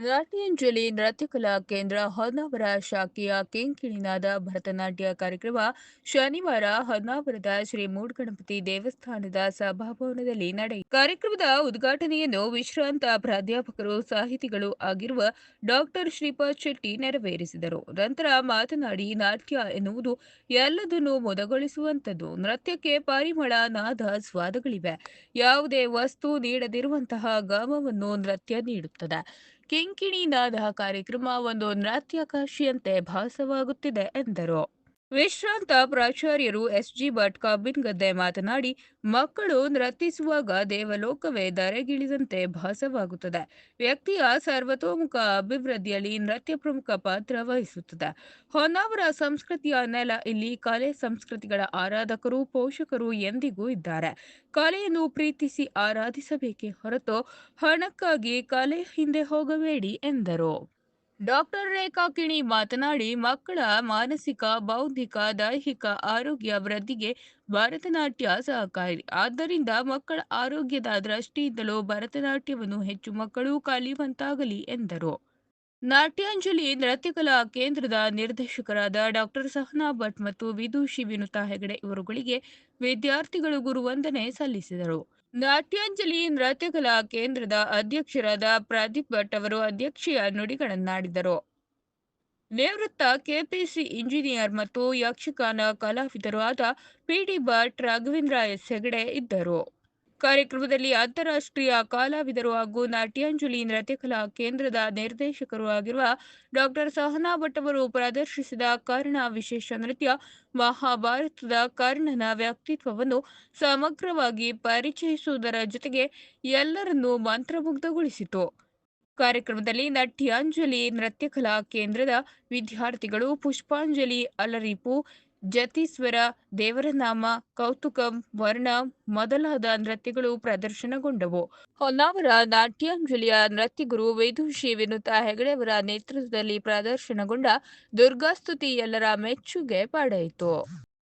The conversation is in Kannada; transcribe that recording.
ನಾಟ್ಯಾಂಜಲಿ ನೃತ್ಯಕಲಾ ಕೇಂದ್ರ ಹೊನ್ನಾವರ ಶಾಖೆಯ ಕೆಂಕಿಳಿನಾದ ಭರತನಾಟ್ಯ ಕಾರ್ಯಕ್ರಮ ಶನಿವಾರ ಹೊನ್ನಾವರದ ಶ್ರೀ ಮೂಡ್ಗಣಪತಿ ದೇವಸ್ಥಾನದ ಸಭಾಭವನದಲ್ಲಿ ನಡೆಯಿತು. ಕಾರ್ಯಕ್ರಮದ ಉದ್ಘಾಟನೆಯನ್ನು ವಿಶ್ರಾಂತ ಪ್ರಾಧ್ಯಾಪಕರು, ಸಾಹಿತಿಗಳು ಆಗಿರುವ ಡಾಕ್ಟರ್ ಶ್ರೀಪಾದ್ ಶೆಟ್ಟಿ ನೆರವೇರಿಸಿದರು. ನಂತರ ಮಾತನಾಡಿ, ನಾಟ್ಯ ಎನ್ನುವುದು ಎಲ್ಲದನ್ನೂ ಮೊದಗೊಳಿಸುವಂಥದ್ದು. ನೃತ್ಯಕ್ಕೆ ಪರಿಮಳ, ನಾದ, ಸ್ವಾದಗಳಿವೆ. ಯಾವುದೇ ವಸ್ತು ನೀಡದಿರುವಂತಹ ಗಾಮವನ್ನು ನೃತ್ಯ ನೀಡುತ್ತದೆ. ಕಿಂಕಿಣಿ ನಾದ ಕಾರ್ಯಕ್ರಮ ಒಂದು ನೃತ್ಯಕಾಶಿಯಂತೆ ಭಾಸವಾಗುತ್ತಿದೆ ಎಂದರು. ವಿಶ್ರಾಂತ ಪ್ರಾಚಾರ್ಯರು ಎಸ್ಜಿ ಭಟ್ ಕಬ್ಬಿನಗದ್ದೆ ಮಾತನಾಡಿ, ಮಕ್ಕಳು ನರ್ತಿಸುವಾಗ ದೇವಲೋಕವೇ ಧರೆಗಿಳಿದಂತೆ ಭಾಸವಾಗುತ್ತದೆ. ವ್ಯಕ್ತಿಯ ಸರ್ವತೋಮುಖ ಅಭಿವೃದ್ಧಿಯಲ್ಲಿ ನೃತ್ಯ ಪ್ರಮುಖ ಪಾತ್ರ ವಹಿಸುತ್ತದೆ. ಹೊನ್ನಾವರ ಸಂಸ್ಕೃತಿಯ ನೆಲ, ಇಲ್ಲಿ ಕಲೆ ಸಂಸ್ಕೃತಿಗಳ ಆರಾಧಕರು, ಪೋಷಕರು ಎಂದಿಗೂ ಇದ್ದಾರೆ. ಕಲೆಯನ್ನು ಪ್ರೀತಿಸಿ ಆರಾಧಿಸಬೇಕೇ ಹೊರತು ಹಣಕ್ಕಾಗಿ ಕಲೆ ಹಿಂದೆ ಹೋಗಬೇಡಿ ಎಂದರು. ಡಾಕ್ಟರ್ ರೇಖಾ ಕಿಣಿ ಮಾತನಾಡಿ, ಮಕ್ಕಳ ಮಾನಸಿಕ, ಬೌದ್ಧಿಕ, ದೈಹಿಕ ಆರೋಗ್ಯ ವೃದ್ಧಿಗೆ ಭರತನಾಟ್ಯ ಸಹಕಾರಿ. ಆದ್ದರಿಂದ ಮಕ್ಕಳ ಆರೋಗ್ಯದ ದೃಷ್ಟಿಯಿಂದಲೂ ಭರತನಾಟ್ಯವನ್ನು ಹೆಚ್ಚು ಮಕ್ಕಳು ಕಲಿಯುವಂತಾಗಲಿ ಎಂದರು. ನಾಟ್ಯಾಂಜಲಿ ನೃತ್ಯಕಲಾ ಕೇಂದ್ರದ ನಿರ್ದೇಶಕರಾದ ಡಾಕ್ಟರ್ ಸಹನಾ ಭಟ್ ಮತ್ತು ವಿದುಷಿ ವಿನುತಾ ಹೆಗಡೆ ಇವರುಗಳಿಗೆ ವಿದ್ಯಾರ್ಥಿಗಳು ಗುರುವಂದನೆ ಸಲ್ಲಿಸಿದರು. ನಾಟ್ಯಾಂಜಲಿ ನೃತ್ಯಕಲಾ ಕೇಂದ್ರದ ಅಧ್ಯಕ್ಷರಾದ ಪ್ರದೀಪ್ ಭಟ್ ಅವರು ಅಧ್ಯಕ್ಷೀಯ ನುಡಿಗಳನ್ನಾಡಿದರು. ನಿವೃತ್ತ ಕೆಪಿಸಿ ಇಂಜಿನಿಯರ್ ಮತ್ತು ಯಕ್ಷಗಾನ ಕಲಾವಿದರು ಆದ ಪಿಡಿ ಭಟ್ ರಾಘವೇಂದ್ರ ಎಸ್ ಹೆಗಡೆ ಇದ್ದರು. ಕಾರ್ಯಕ್ರಮದಲ್ಲಿ ಅಂತಾರಾಷ್ಟ್ರೀಯ ಕಲಾವಿದರು ಹಾಗೂ ನಾಟ್ಯಾಂಜಲಿ ನೃತ್ಯಕಲಾ ಕೇಂದ್ರದ ನಿರ್ದೇಶಕರು ಆಗಿರುವ ಡಾಕ್ಟರ್ ಸಹನಾ ಭಟ್ ಅವರು ಪ್ರದರ್ಶಿಸಿದ ಕರ್ಣ ವಿಶೇಷ ನೃತ್ಯ ಮಹಾಭಾರತದ ಕರ್ಣನ ವ್ಯಕ್ತಿತ್ವವನ್ನು ಸಮಗ್ರವಾಗಿ ಪರಿಚಯಿಸುವುದರ ಜೊತೆಗೆ ಎಲ್ಲರನ್ನೂ ಮಂತ್ರಮುಗ್ಧಗೊಳಿಸಿತು. ಕಾರ್ಯಕ್ರಮದಲ್ಲಿ ನಟ್ಯಾಂಜಲಿ ನೃತ್ಯಕಲಾ ಕೇಂದ್ರದ ವಿದ್ಯಾರ್ಥಿಗಳು, ಪುಷ್ಪಾಂಜಲಿ, ಅಲರಿಪು ಜತೀಸ್ವರ ದೇವರನಾಮ, ಕೌತುಕಂ, ವರ್ಣ ಮೊದಲಾದ ನೃತ್ಯಗಳು ಪ್ರದರ್ಶನಗೊಂಡವು. ಹೊನ್ನಾವರ ನಾಟ್ಯಾಂಜಲಿಯ ನೃತ್ಯಗುರು ವಿದೂಷಿ ವಿನುತಾ ಹೆಗಡೆಯವರ ನೇತೃತ್ವದಲ್ಲಿ ಪ್ರದರ್ಶನಗೊಂಡ ದುರ್ಗಾಸ್ತುತಿ ಎಲ್ಲರ ಮೆಚ್ಚುಗೆ ಪಡೆಯಿತು.